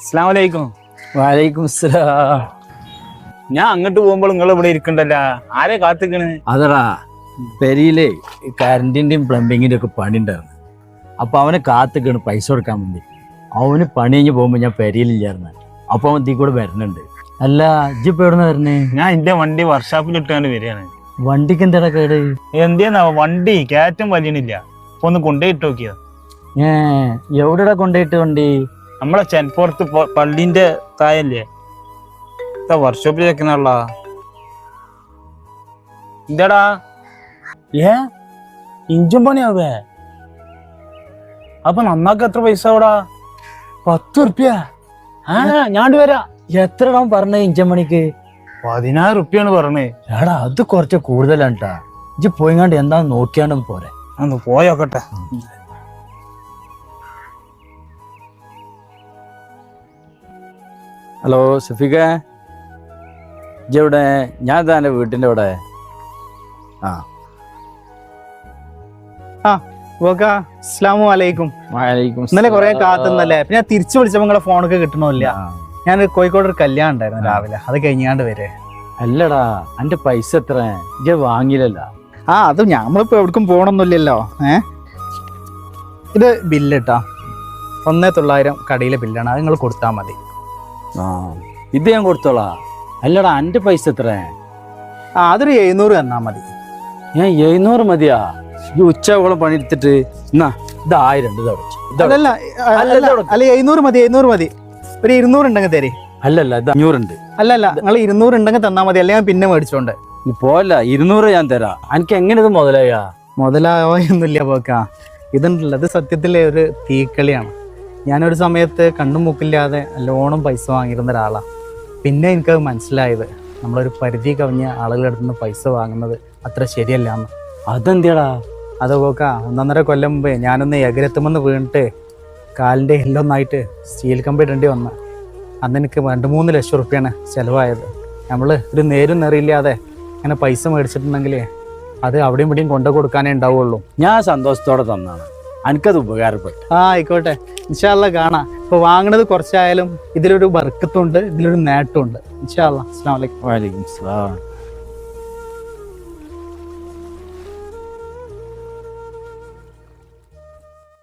അസ്ലാമലൈക്കും വാലൈക്കും അസ്സലാം. ഞാൻ അങ്ങോട്ട് പോകുമ്പോൾ നിങ്ങൾ ഇവിടെ ഇരിക്കണ്ടല്ല. ആരെ കാത്തിക്കണ് അതടാ പെരിയിലെ കറണ്ടിന്റെയും പ്ലംബിങ്ങിന്റെ ഒക്കെ പണി ഉണ്ടായിരുന്നു. അപ്പൊ അവനെ കാത്തിക്കണ് പൈസ കൊടുക്കാൻ വേണ്ടി. അവന് പണി കഴിഞ്ഞ് പോകുമ്പോ ഞാൻ പെരിയിലില്ലായിരുന്നു. അപ്പൊ അവൻ തീ കൂടെ വരുന്നുണ്ട് അല്ല ഇജ്ജിപ്പോ എവിടെ വരണേ? ഞാൻ എന്റെ വണ്ടി വർക്ക്ഷോപ്പിൽ ഇട്ടാണ്ട് വരികയാണ്. വണ്ടിക്ക് എന്താടാ കേട്? എന്തേന്നാ വണ്ടി കയറ്റം വലിയണില്ല. ഒന്ന് കൊണ്ടുപോയിട്ട് നോക്കിയത് ഏ എവിടെടാ കൊണ്ടുപോയിട്ട് വണ്ടി? നമ്മളെ ചെൻപുറത്ത് പള്ളിന്റെ തായല്ലേ വർക്ക്ഷോപ്പിൽ വെക്കുന്നുള്ള എന്താടാ? ഏ ഇഞ്ചും പണിയാവേ? അപ്പൊ നന്നാക്ക് എത്ര പൈസ അവിടാ? പത്ത് ഉറുപ്പ്യ. ആ ഞാണ്ട് വരാ. എത്ര ഇടാൻ പറഞ്ഞ ഇഞ്ചമണിക്ക് പതിനായിരം ഉറുപ്പ്യാണ് പറഞ്ഞേ. എടാ അത് കുറച്ച് കൂടുതലാണ് കേട്ടാ ഇജ്ജ് പോയിങ്ങാണ്ട് എന്താ നോക്കിയാണ്ടും പോരെ. അന്ന് പോയോക്കട്ടെ. ഹലോ സഫിക. ഇജവിടെ ഞാൻ താന്റെ വീട്ടിന്റെ അവിടെ ആ അസ്ലാമു അലൈക്കും. വലൈക്കും ഇന്നലെ കുറെ. കാത്തുന്നല്ലേ? പിന്നെ തിരിച്ചു വിളിച്ചപ്പോ നിങ്ങളെ ഫോണൊക്കെ കിട്ടണമില്ല. ഞാൻ കോഴിക്കോട് ഒരു കല്യാണം ഉണ്ടായിരുന്നു രാവിലെ. അത് കഴിഞ്ഞാണ്ട് വരെ. അല്ലടാ അന്റെ പൈസ എത്ര? ഇജ്ജ് വാങ്ങിയില്ലല്ല ആ അത് നമ്മളിപ്പോ എവിടേക്കും പോകണമെന്നില്ലല്ലോ ഏ? ഇത് ബില്ല് ഇട്ടാ ഒന്നേ തൊള്ളായിരം കടയിലെ ബില്ലാണ്. അത് നിങ്ങൾ കൊടുത്താൽ മതി. ആ ഇത് ഞാൻ കൊടുത്തോളാ. അല്ലടാ അന്റെ പൈസ എത്ര ആ അതൊരു എഴുന്നൂറ് തന്നാ മതി. ഞാൻ എഴുന്നൂറ് മതിയാ? ഈ ഉച്ചയോളം പണിയെടുത്തിട്ട് എന്നാ ഇത് ആയിരം ഇത് അല്ലല്ല അല്ല, എഴുന്നൂറ് മതി എഴുന്നൂറ് മതി. ഒരു ഇരുന്നൂറ് ഉണ്ടെങ്കിൽ തരേ. അല്ലല്ല ഇത് അഞ്ഞൂറുണ്ട്. അല്ലല്ല നിങ്ങൾ ഇരുന്നൂറ് ഉണ്ടെങ്കിൽ തന്നാ മതി അല്ലെങ്കിൽ ഞാൻ പിന്നെ മേടിച്ചോണ്ട്. പോവല്ല ഇരുന്നൂറ് ഞാൻ തരാം. എനിക്ക് എങ്ങനെ ഇത് മുതലായാ? എന്നില്ല പോക്കാ. ഇതുണ്ടല്ലോ ഇത് സത്യത്തിലെ ഒരു തീക്കളിയാണ്. ഞാനൊരു സമയത്ത് കണ്ണും മൂക്കില്ലാതെ ലോണും പൈസ വാങ്ങിയിരുന്ന ഒരാളാണ് പിന്നെ എനിക്കത് മനസ്സിലായത് നമ്മളൊരു പരിധി കവിഞ്ഞ ആളുകളുടെ അടുത്ത് നിന്ന് പൈസ വാങ്ങുന്നത് അത്ര ശരിയല്ല എന്ന് അതെന്തിയാടാ? അത് പോക്ക ഒന്നൊന്നര കൊല്ലം മുമ്പ് ഞാനൊന്ന് എകരത്തുമെന്ന് വീണിട്ട് കാലിന്റെ എല്ലൊന്നായിട്ട് സ്റ്റീൽ കമ്പി ഇടേണ്ടി വന്ന്. അന്ന് എനിക്ക് രണ്ട് മൂന്ന് ലക്ഷം റുപ്യാണ് ചിലവായത്. നമ്മൾ ഒരു നേരും നേറിയില്ലാതെ അങ്ങനെ പൈസ മേടിച്ചിട്ടുണ്ടെങ്കിൽ അത് അവിടെയും ഇവിടെയും കൊണ്ടു കൊടുക്കാനേ ഉണ്ടാവുള്ളൂ. ഞാൻ സന്തോഷത്തോടെ തന്നാണ്. എനിക്കത് ഉപകാരപ്പെട്ടു. ആ ആയിക്കോട്ടെ. ഇൻഷാല്ല കാണാം. ഇപ്പൊ വാങ്ങണത് കുറച്ചായാലും ഇതിലൊരു വർക്കത്തുണ്ട് ഇതിലൊരു നേട്ടമുണ്ട്. ഇൻഷാല്ല അസ്സാം വലൈക്കും വാലിക്കും സ്ലാം